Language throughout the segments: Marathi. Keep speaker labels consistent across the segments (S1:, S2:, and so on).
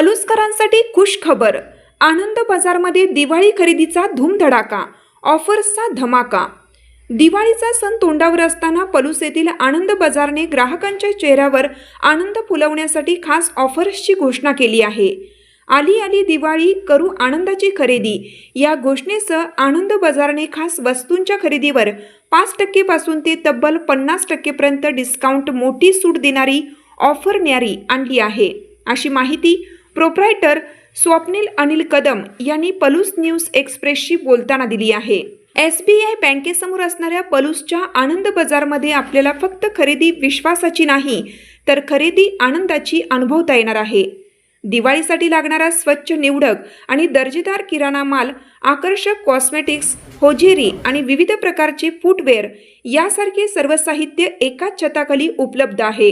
S1: पलुसकरांसाठी खुश खबर आनंद बाजारमध्ये दिवाळी खरेदीचा धूमधडाका ऑफर्सचा धमाका. दिवाळीचा सण तोंडावर असताना पलूस येथील आनंद बाजारने ग्राहकांच्या चेहऱ्यावर आनंद फुलवण्यासाठी खास ऑफर्सची घोषणा केली आहे. आली आली दिवाळी करू आनंदाची खरेदी. या घोषणेसह आनंद बाजारने खास वस्तूंच्या खरेदीवर पाच टक्केपासून ते तब्बल पन्नास टक्केपर्यंत डिस्काउंट मोठी सूट देणारी ऑफर न्यारी आणली आहे. अशी माहिती प्रोप्रायटर स्वप्नील अनिल कदम यांनी पलूस न्यूज एक्सप्रेसशी बोलताना दिली आहे. एस बी आय बँकेसमोर असणाऱ्या पलूसच्या आनंद बाजारमध्ये आपल्याला फक्त खरेदी विश्वासाची नाही तर खरेदी आनंदाची अनुभवता येणार आहे. दिवाळीसाठी लागणारा स्वच्छ निवडक आणि दर्जेदार किराणा माल आकर्षक कॉस्मेटिक्स होजेरी आणि विविध प्रकारचे फूटवेअर यासारखे सर्व साहित्य एकाच छताखाली उपलब्ध आहे.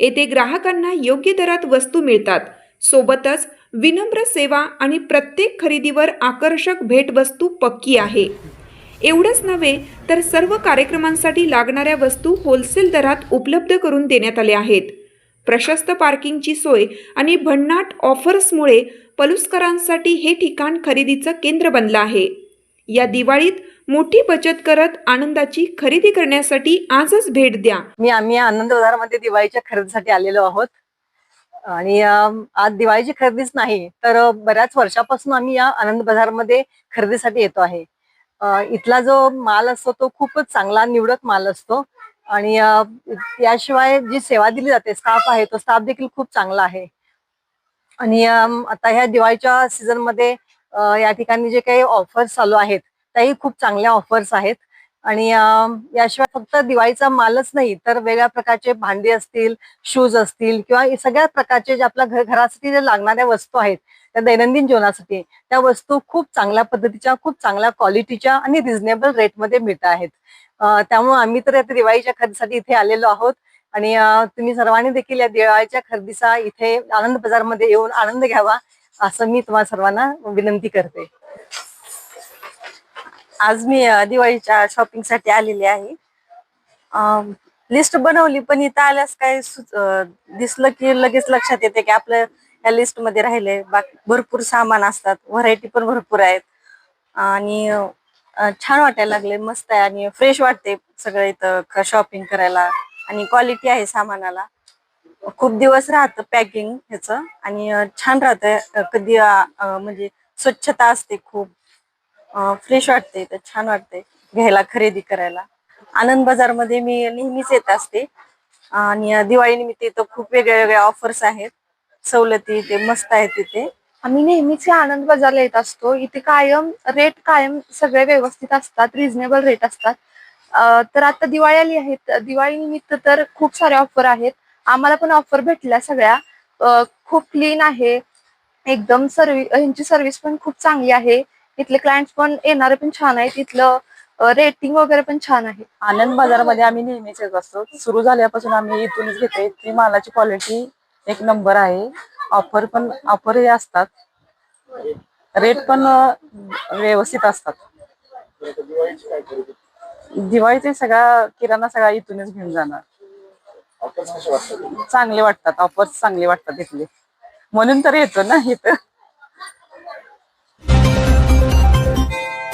S1: येथे ग्राहकांना योग्य दरात वस्तू मिळतात. सोबतच विनम्र सेवा आणि प्रत्येक खरेदीवर आकर्षक भेटवस्तू पक्की आहे. एवढंच नव्हे तर सर्व कार्यक्रमांसाठी लागणाऱ्या वस्तू होलसेल दरात उपलब्ध करून देण्यात आल्या आहेत. प्रशस्त पार्किंगची सोय आणि भन्नाट ऑफर्समुळे पलुसकरांसाठी हे ठिकाण खरेदीचं केंद्र बनलं आहे. या दिवाळीत मोठी बचत करत आनंदाची खरेदी करण्यासाठी आजच भेट द्या.
S2: मी आम्ही आनंद बाजारामध्ये दिवाळीच्या खरेदीसाठी आलेलो आहोत. आणि आज दिवाळीची खरेदीच नाही तर बऱ्याच वर्षापासून आम्ही या आनंद बाजारमध्ये खरेदीसाठी येतो आहे. इथला जो माल असतो तो खूपच चांगला निवडक माल असतो. आणि याशिवाय जी सेवा दिली जाते स्टाफ आहे तो स्टाफ देखील खूप चांगला आहे. आणि आता ह्या दिवाळीच्या सीझनमध्ये या ठिकाणी जे काही ऑफर्स चालू आहेत त्याही खूप चांगल्या ऑफर्स आहेत. आणि याशिवाय फक्त दिवाळीचा मालच नाही तर वेगळ्या प्रकारचे भांडी असतील शूज असतील किंवा सगळ्या प्रकारचे जे आपल्या घर घरासाठी जे लागणाऱ्या वस्तू आहेत त्या दैनंदिन जीवनासाठी त्या वस्तू खूप चांगल्या पद्धतीच्या खूप चांगल्या क्वालिटीच्या आणि रिझनेबल रेटमध्ये मिळत आहेत. त्यामुळे आम्ही तर आता दिवाळीच्या खरेदीसाठी इथे आलेलो आहोत. आणि तुम्ही सर्वांनी देखील या दिवाळीच्या खरेदीचा इथे आनंद बाजारमध्ये येऊन आनंद घ्यावा असं मी तुम्हाला सर्वांना विनंती करते.
S3: आज मी दिवाळीच्या शॉपिंगसाठी आलेली आहे. लिस्ट बनवली पण इथं आल्यास काय सुच- दिसलं की लगेच लक्षात येते की आपलं या लिस्टमध्ये राहिले बाकी भरपूर सामान असतात व्हरायटी पण भरपूर आहेत. आणि छान वाटायला लागले मस्त आहे आणि फ्रेश वाटते सगळं इथं शॉपिंग करायला. आणि क्वालिटी आहे सामानाला. खूप दिवस राहतं पॅकिंग ह्याचं. आणि छान राहतं कधी म्हणजे स्वच्छता असते खूप. फ्रेश वाटते तर छान वाटते घ्यायला खरेदी करायला. आनंद बाजारमध्ये मी नेहमीच येत असते. आणि दिवाळी निमित्त इथं खूप वेगळ्या वेगळ्या ऑफर्स आहेत. सवलती ते मस्त आहेत तिथे.
S4: आम्ही नेहमीच या आनंद बाजारला येत असतो. इथे कायम रेट कायम सगळे व्यवस्थित असतात रिझनेबल रेट असतात. तर आता दिवाळी आली आहे. दिवाळी निमित्त तर खूप साऱ्या ऑफर आहेत. आम्हाला पण ऑफर भेटल्या सगळ्या. खूप क्लीन आहे. एकदम सर्व्हिस यांची सर्व्हिस पण खूप चांगली आहे. इथले क्लायंट्स पण येणारे पण छान आहेत. इथलं रेटिंग वगैरे पण छान आहे.
S2: आनंद बाजारामध्ये आम्ही नेहमीच येत असतो. सुरू झाल्यापासून आम्ही इथूनच घेतो. ती मालाची क्वालिटी एक नंबर आहे. ऑफर पण ऑफरही असतात. रेट पण व्यवस्थित असतात. दिवाळीचे सगळा किराणा सगळा इथूनच घेऊन जाणार. चांगले वाटतात. ऑफर्स चांगले वाटतात इथले. म्हणून तर येतो ना इथं.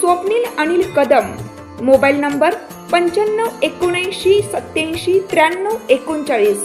S1: Swapnil Anil Kadam. Mobile number पंच्याण्णव एकोणऐंशी सत्याऐंशी त्र्याण्णव एकोणचाळीस.